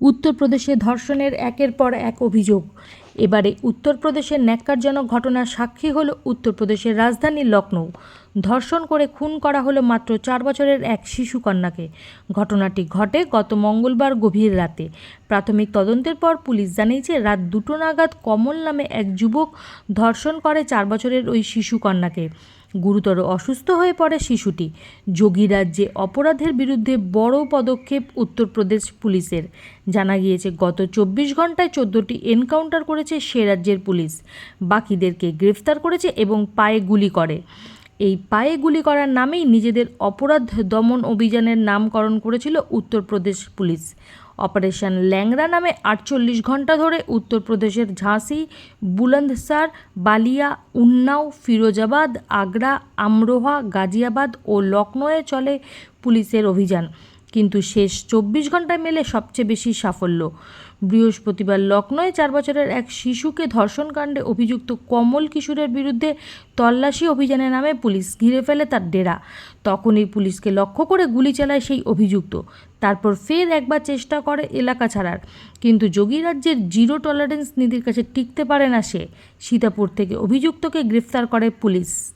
উত্তরপ্রদেশে ধর্ষণের একের পর এক অভিযোগ। এবারে উত্তরপ্রদেশের ন্যাক্কারজনক ঘটনার সাক্ষী হল উত্তরপ্রদেশের রাজধানী লখনৌ ধর্ষণ করে খুন করা হলো মাত্র চার বছরের এক শিশু কন্যাকে ঘটনাটি ঘটে গত মঙ্গলবার গভীর রাতে। প্রাথমিক তদন্তের পর পুলিশ জানিয়েছে, রাত দুটো নাগাদ কমল নামে এক যুবক ধর্ষণ করে চার বছরের ওই শিশু কন্যাকে গুরুতর অসুস্থ হয়ে পড়ে শিশুটি। যোগী রাজ্যে অপরাধের বিরুদ্ধে বড় পদক্ষেপ উত্তরপ্রদেশ পুলিশের। জানা গিয়েছে, গত চব্বিশ ঘন্টায় চোদ্দোটি এনকাউন্টার করেছে সে রাজ্যের পুলিশ। বাকিদেরকে গ্রেফতার করেছে এবং পায়ে গুলি করে। এই পায়ে গুলি করার নামেই নিজেদের অপরাধ দমন অভিযানের নামকরণ করেছিল উত্তরপ্রদেশ পুলিশ। অপারেশন ল্যাংরা নামে আটচল্লিশ ঘণ্টা ধরে উত্তরপ্রদেশের ঝাঁসি, বুলন্দসার, বালিয়া, উন্নাও, ফিরোজাবাদ, আগ্রা, আমরোহা, গাজিয়াবাদ ও লখনৌয়ে চলে পুলিশের অভিযান। কিন্তু শেষ চব্বিশ ঘন্টায় মেলে সবচেয়ে বেশি সাফল্য। বৃহস্পতিবার লখনৌয়ে চার বছরের এক শিশুকে ধর্ষণকাণ্ডে অভিযুক্ত কমল কিশোরের বিরুদ্ধে তল্লাশি অভিযানে নামে পুলিশ, ঘিরে ফেলে তার ডেরা। তখনই পুলিশকে লক্ষ্য করে গুলি চালায় সেই অভিযুক্ত। তারপর ফের একবার চেষ্টা করে এলাকা ছাড়ার। কিন্তু যোগী রাজ্যের জিরো টলারেন্স নীতির কাছে টিকতে পারে না সে। সীতাপুর থেকে অভিযুক্তকে গ্রেফতার করে পুলিশ।